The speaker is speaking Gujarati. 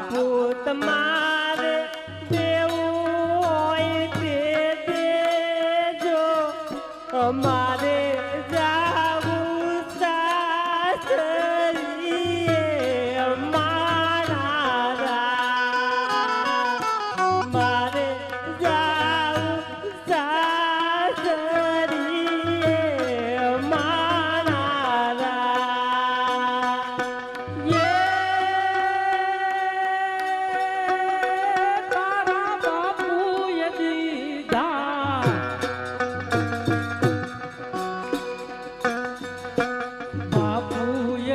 બાપુ તમારે દેવું હોય તે દેજો. અમારે